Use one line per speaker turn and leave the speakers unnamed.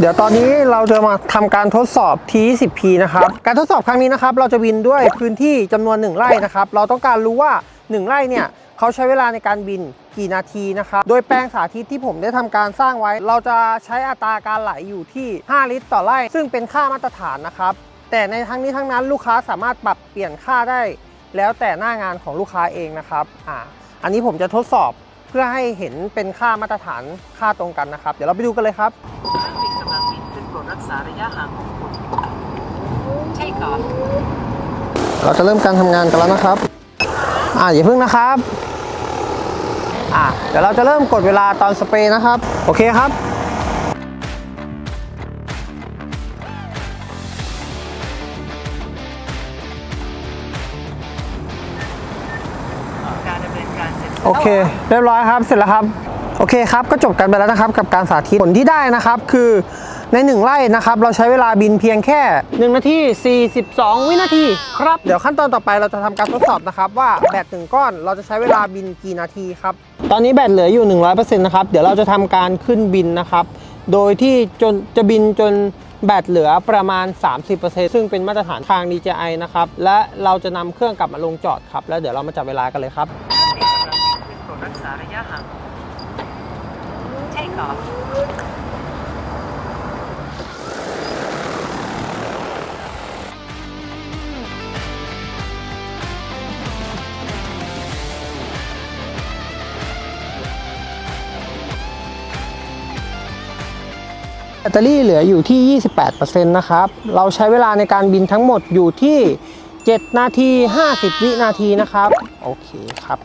เดี๋ยวตอนนี้เราจะมาทำการทดสอบ T20P นะครับ การทดสอบครั้งนี้นะครับ เราจะบินด้วยพื้นที่จำนวน 1 ไร่นะครับ เราต้องการรู้ว่า 1 ไร่เนี่ยเขาใช้เวลาในการบินกี่นาทีนะครับ โดยแปลงสาธิตที่ผมได้ทำการสร้างไว้ เราจะใช้อัตราการไหลอยู่ที่ 5 ลิตรต่อไร่ ซึ่งเป็นค่ามาตรฐานนะครับ แต่ในทั้งนี้ทั้งนั้นลูกค้าสามารถปรับเปลี่ยนค่าได้ แล้วแต่หน้างานของลูกค้าเองนะครับ อ่า อันนี้ผมจะทดสอบเพื่อให้เห็นเป็นค่ามาตรฐานค่าตรงกันนะครับ เดี๋ยวเราไปดูกันเลยครับ
ดรักษาระยะห่างของคุณ Take off
เราจะเริ่มการทำงานกันแล้วนะครับ อ่าอย่าเพิ่งนะครับ อ่าเดี๋ยวเราจะเริ่มกดเวลาตอนสเปรย์นะครับ โอเคครับ
การดำเนินการเสร็จ
โอเค เรียบร้อยครับ เสร็จแล้วครับ โอเคครับ ก็จบกันไปแล้วนะครับ กับการสาธิต ผลที่ได้นะครับคือ ใน 1 ไร่นะครับ เราใช้เวลาบินเพียงแค่ 1 นาที 42 วินาทีครับ เดี๋ยวขั้นตอนต่อไปเราจะทำการทดสอบนะครับ ว่าแบตหนึ่งก้อนเราจะใช้เวลาบินกี่นาทีครับ ตอนนี้แบตเหลืออยู่ 100%นะครับ เดี๋ยวเราจะทำการขึ้นบินนะครับ โดยที่จนจะบินจนแบตเหลือประมาณ 30%ซึ่งเป็นมาตรฐานทาง DJI นะครับ และเราจะนำเครื่องกลับมาลงจอดครับ แล้วเดี๋ยวเรามาจับเวลากันเลยครับ
รักษาระยะห่าง Take off
แบตเตอรี่เหลืออยู่ที่ 28%นะครับ เราใช้เวลาในการบินทั้งหมดอยู่ที่ 7 นาที 50 วินาทีนะครับ โอเคครับ